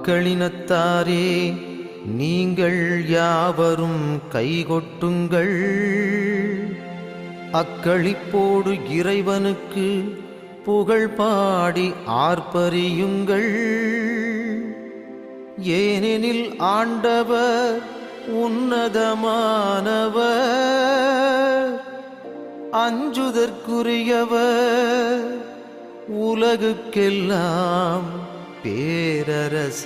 மக்களினத்தாரே நீங்கள் யாவரும் கைகொட்டுங்கள். அக்களிப்போடு இறைவனுக்கு புகழ் பாடி ஆர்ப்பரியுங்கள். ஏனெனில் ஆண்டவர் உன்னதமானவர் அஞ்சுதற்குரியவர் உலகுக்கெல்லாம் பேரரச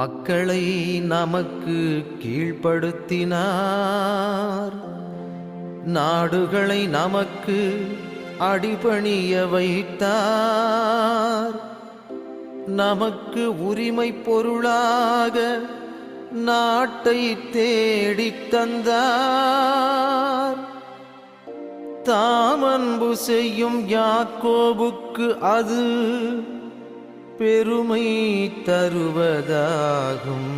மக்களை நமக்கு கீழ்ப்படுத்தினார். நாடுகளை நமக்கு அடிபணிய வைத்தார். நமக்கு உரிமை பொருளாக நாட்டை தேடித் தந்தார். தாமன்பு செய்யும் யாக்கோபுக்கு அது பெருமை தருவதாகும்.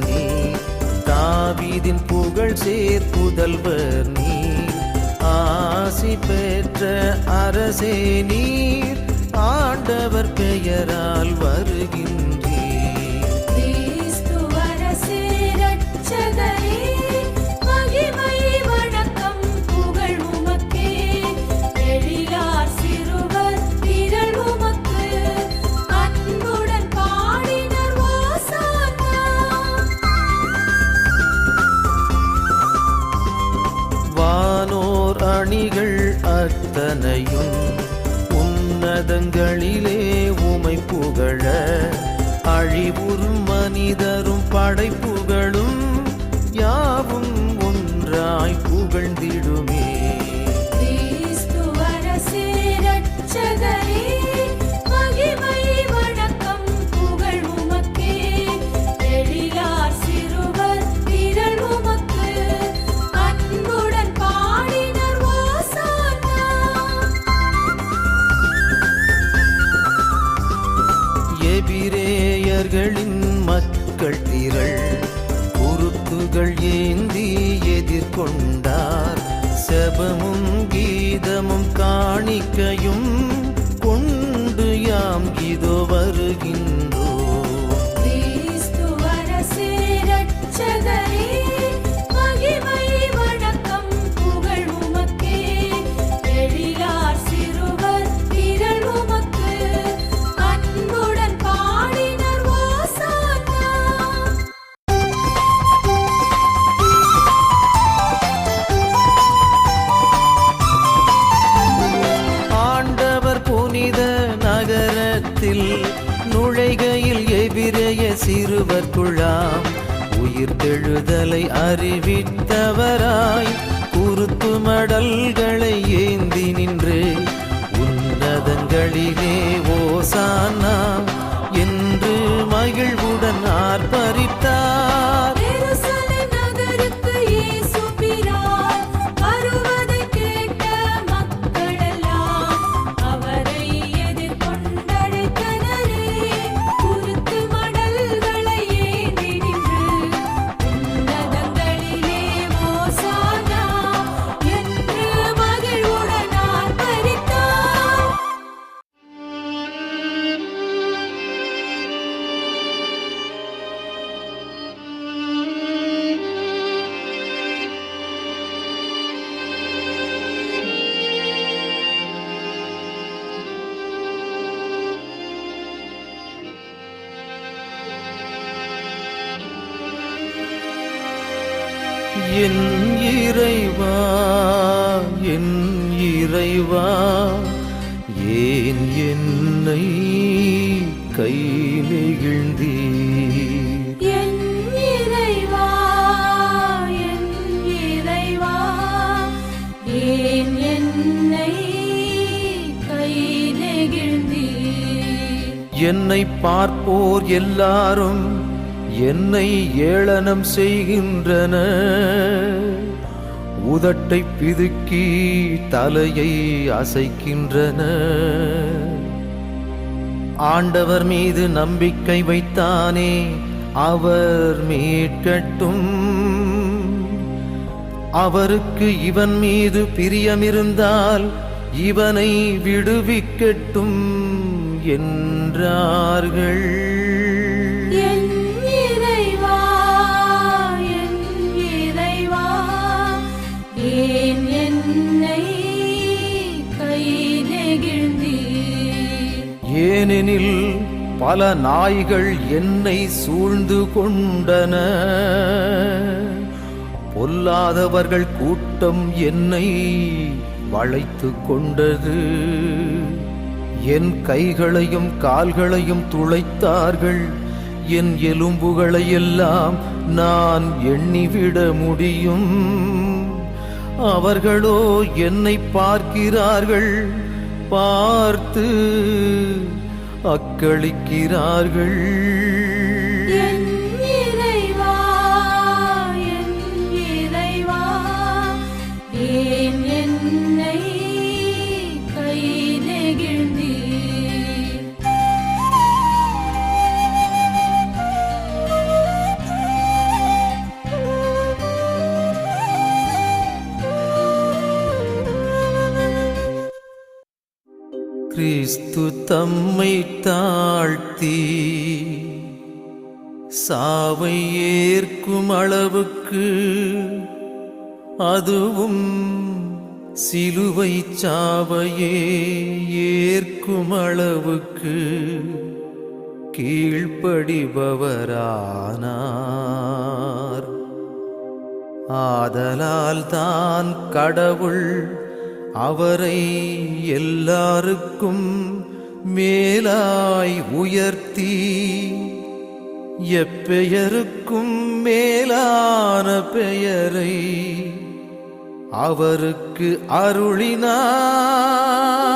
நீ தாவீதின் புகழ் சேர் புதல்வர் நீ ஆசி பெற்ற அரசே நீர் ஆண்டவர் பெயரால் வருகின்ற அத்தனையும் உன்னதங்களிலே உமை புகழ அழிவுறும் மனிதரும் படைப்புகளும் നൽകിൻ அறிவித்த இறைவா ஏன் என்னை கை ஏன் என்னை பார்ப்போர் எல்லாரும் என்னை ஏளனம் செய்கின்றன உதட்டை பிதுக்கி தலையை அசைக்கின்றன. ஆண்டவர் மீது நம்பிக்கை வைத்தானே அவர் மீட்கட்டும். அவருக்கு இவன் மீது பிரியமிருந்தால் இவனை விடுவிக்கட்டும் என்றார்கள். ஏனெனில் பல நாய்கள் என்னை சூழ்ந்து கொண்டன. பொல்லாதவர்கள் கூட்டம் என்னை வளைத்து கொண்டது. என் கைகளையும் கால்களையும் துளைத்தார்கள். என் எலும்புகளை எல்லாம் நான் எண்ணிவிட முடியும். அவர்களோ என்னை பார்க்கிறார்கள். பார்த்து அக்களிக்கிறார்கள். கிறிஸ்து தம்மை தாழ்த்தி சாவை ஏற்கும் அளவுக்கு அதுவும் சிலுவை சாவையே ஏற்கும் அளவுக்கு கீழ்ப்படிபவரானார். ஆதலால் தான் கடவுள் அவரை எல்லாருக்கும் மேலாய் உயர்த்தி எப்பெயருக்கும் மேலான பெயரை அவருக்கு அருளினார்.